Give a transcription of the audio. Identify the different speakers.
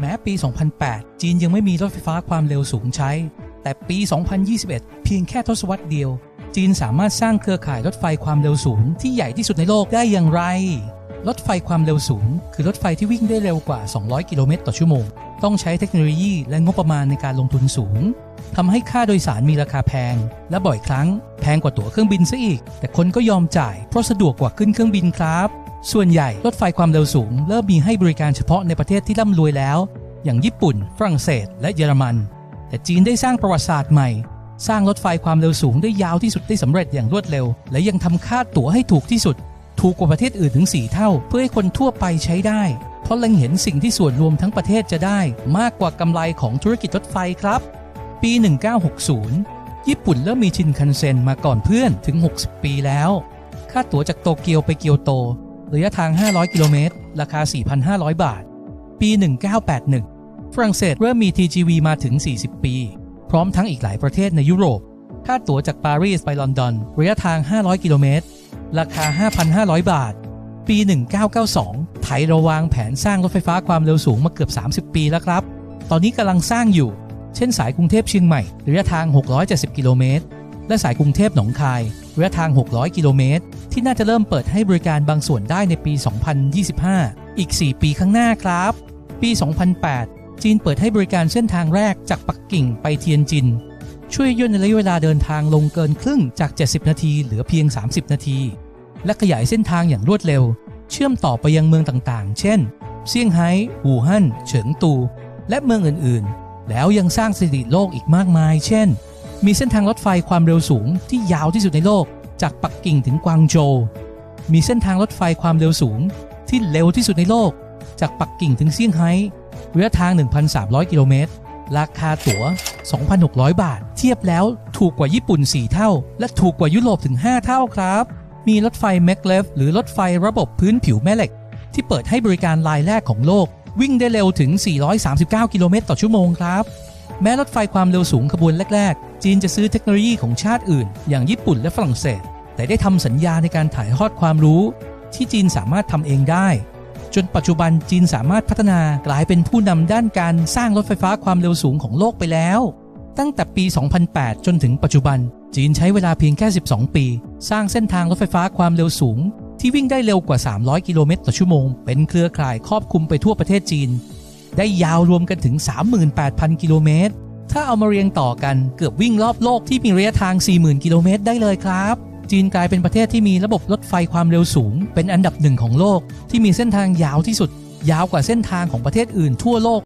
Speaker 1: แม้ปี 2008 จีนยังไม่มีรถไฟฟ้าความเร็วสูงใช้ แต่ปี 2021 เพียงแค่ทศวรรษเดียว จีนสามารถสร้างเครือข่ายรถไฟความเร็วสูงที่ใหญ่ที่สุดในโลกได้อย่างไร รถไฟความเร็วสูง คือรถไฟที่วิ่งได้เร็วกว่า 200 กิโลเมตรต่อชั่วโมง ต้องใช้เทคโนโลยีและงบประมาณในการลงทุนสูงทำให้ค่าโดยสารมีราคาแพง และบ่อยครั้ง แพงกว่าตั๋วเครื่องบินซะอีก แต่คนก็ยอมจ่ายเพราะสะดวกกว่าขึ้นเครื่องบินครับ ส่วนใหญ่รถไฟความเร็วสูง เริ่มมีให้บริการเฉพาะในประเทศที่ร่ำรวยแล้ว อย่างญี่ปุ่น ฝรั่งเศส และเยอรมัน แต่จีนได้สร้างประวัติศาสตร์ใหม่ สร้างรถไฟความเร็วสูงได้ยาวที่สุดได้สำเร็จอย่างรวดเร็ว และยังทำค่าตั๋วให้ถูกที่สุด ถูกกว่าประเทศอื่นถึง 4 เท่า เพื่อให้คนทั่วไปใช้ได้ เพราะเล็งเห็นสิ่งที่ส่วนรวมทั้งประเทศจะได้ มากกว่ากำไรของธุรกิจรถไฟครับ ปี 1960 ญี่ปุ่นเริ่มมีชินคันเซ็นมาก่อนเพื่อนถึง 60 ปีแล้ว ค่าตั๋วจากโตเกียวไปเกียวโต ระยะทาง 500 กิโลเมตร ราคา 4,500 บาท ปี 1981 ฝรั่งเศสเริ่มมี TGV มาถึง 40 ปี พร้อมทั้งอีกหลายประเทศในยุโรป ค่าตั๋วจากปารีสไปลอนดอน ระยะทาง 500 กิโลเมตร ราคา 5,500 บาท ปี 1992 ไทยระวางแผนสร้างรถไฟฟ้าความเร็วสูงมาเกือบ 30 ปีแล้วครับ ตอนนี้กำลังสร้างอยู่ เช่นสายกรุงเทพเชียงใหม่ ระยะทาง 670 กิโลเมตร และสายกรุงเทพหนองคายระยะทาง 600 กิโลเมตร ที่น่าจะเริ่มเปิดให้บริการบางส่วนได้ในปี 2025 อีก 4 ปีข้างหน้าครับ ปี 2008 จีนเปิดให้บริการเส้นทางแรกจากปักกิ่งไปเทียนจิน ช่วยย่นระยะเวลาเดินทางลงเกินครึ่งจาก 70 นาที เหลือเพียง 30 นาที และขยายเส้นทางอย่างรวดเร็ว เชื่อมต่อไปยังเมืองต่างๆ เช่น เซี่ยงไฮ้หูฮั่น เฉิงตู และเมืองอื่นๆ แล้วยังสร้างสถิติโลกอีกมากมาย เช่น มีเส้นทางรถไฟความเร็วสูงที่ยาวที่สุดในโลก จากปักกิ่งถึงกวางโจว มีเส้นทางรถไฟความเร็วสูงที่เร็วที่สุดในโลก จากปักกิ่งถึงเซี่ยงไฮ้ระยะทาง 1,300 กิโลเมตร ราคาตั๋ว 2,600 บาท เทียบแล้วถูกกว่าญี่ปุ่น 4 เท่า และถูกกว่ายุโรปถึง 5 เท่าครับ มีรถไฟแมกเลฟหรือรถไฟระบบพื้นผิวแม่เหล็ก ที่เปิดให้บริการรายแรกของโลก วิ่งได้เร็วถึง 439 กิโลเมตรต่อชั่วโมงครับ แม้รถไฟความเร็วสูงขบวนแรก ๆ จีนจะซื้อเทคโนโลยีของชาติอื่น อย่างญี่ปุ่นและฝรั่งเศส แต่ได้ทำสัญญาในการถ่ายทอดความรู้ ที่จีนสามารถทำเองได้ จนปัจจุบันจีนสามารถพัฒนากลายเป็นผู้นำด้านการสร้างรถไฟฟ้าความเร็วสูงของโลกไปแล้ว ตั้งแต่ปี 2008 จนถึงปัจจุบัน จีนใช้เวลาเพียงแค่ 12 ปี สร้างเส้นทางรถไฟฟ้าความเร็วสูง ที่วิ่งได้เร็วกว่า 300 กิโลเมตรต่อชั่วโมง เป็นเครือข่ายครอบคลุมไปทั่วประเทศจีน ได้ยาวรวมกันถึง 38,000 กิโลเมตร ถ้าเอามาเรียงต่อกันเกือบวิ่งรอบโลกที่มีระยะทาง 40,000 กิโลเมตรได้เลยครับ จีนกลายเป็นประเทศที่มีระบบรถไฟความเร็วสูง เป็นอันดับหนึ่งของโลกที่มีเส้นทางยาวที่สุด ยาวกว่าเส้นทางของประเทศอื่นทั่วโลก